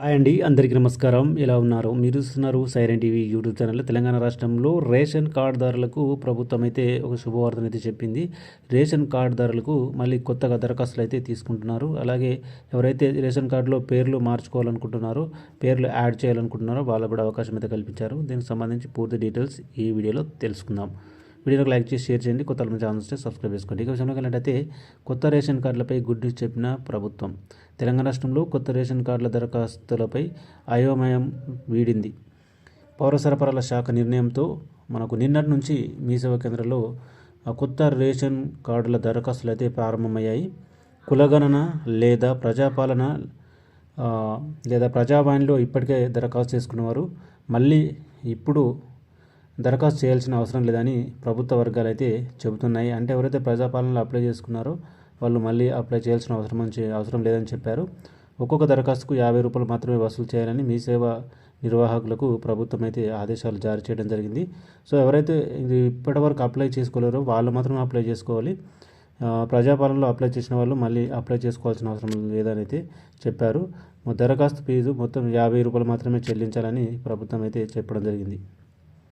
Hi అండి అందరికీ నమస్కారం. ఎలా ఉన్నారు? మీరు చూస్తున్నారు siren TV YouTube channel. Telangana రాష్ట్రంలో రేషన్ కార్డుదారులకు ప్రభుత్వం అయితే ఒక శుభవార్తను అయితే చెప్పింది. రేషన్ కార్డుదారులకు మళ్ళీ కొత్తగా దరఖాస్తులు అయితే తీసుకుంటున్నారు. అలాగే ఎవరైతే రేషన్ కార్డులో పేర్లు మార్చుకోవాలనుకుంటున్నారో పేర్లు యాడ్ చేయాలనుకుంటున్నారో వాళ్ళకు కూడా అవకాశం అయితే కల్పించారు. దీనికి సంబంధించి పూర్తి డీటెయిల్స్ ఈ వీడియోలో తెలుసుకుందాం. వీడియోకి లైక్ చేసి షేర్ చేయండి. కొత్త మన ఛానల్స్ సబ్స్క్రైబ్ చేసుకోండి. ఇక విషయంలో వెళ్ళినట్టయితే కొత్త రేషన్ కార్డులపై గుడ్ న్యూస్ చెప్పిన ప్రభుత్వం. తెలంగాణ రాష్ట్రంలో కొత్త రేషన్ కార్డుల దరఖాస్తులపై అయోమయం వీడింది. పౌర సరఫరాల శాఖ నిర్ణయంతో మనకు నిన్నటి నుంచి మీ సేవా కేంద్రంలో కొత్త రేషన్ కార్డుల దరఖాస్తులు అయితే ప్రారంభమయ్యాయి. కులగణన లేదా ప్రజాపాలన లేదా ప్రజావాణిలో ఇప్పటికే దరఖాస్తు చేసుకున్నవారు మళ్ళీ ఇప్పుడు దరఖాస్తు చేయాల్సిన అవసరం లేదని ప్రభుత్వ వర్గాలు అయితే చెబుతున్నాయి. అంటే ఎవరైతే ప్రజాపాలనలో అప్లై చేసుకున్నారో వాళ్ళు మళ్ళీ అప్లై చేయాల్సిన అవసరం అని- అవసరం లేదని చెప్పారు. ఒక్కొక్క దరఖాస్తుకు యాభై రూపాయలు మాత్రమే వసూలు చేయాలని మీ సేవ నిర్వాహకులకు ప్రభుత్వం అయితే ఆదేశాలు జారీ చేయడం జరిగింది. సో ఎవరైతే ఇది ఇప్పటివరకు అప్లై చేసుకోలేరో వాళ్ళు మాత్రమే అప్లై చేసుకోవాలి. ప్రజాపాలనలో అప్లై చేసిన వాళ్ళు మళ్ళీ అప్లై చేసుకోవాల్సిన అవసరం లేదని అయితే చెప్పారు. దరఖాస్తు ఫీజు మొత్తం యాభై రూపాయలు మాత్రమే చెల్లించాలని ప్రభుత్వం అయితే చెప్పడం జరిగింది.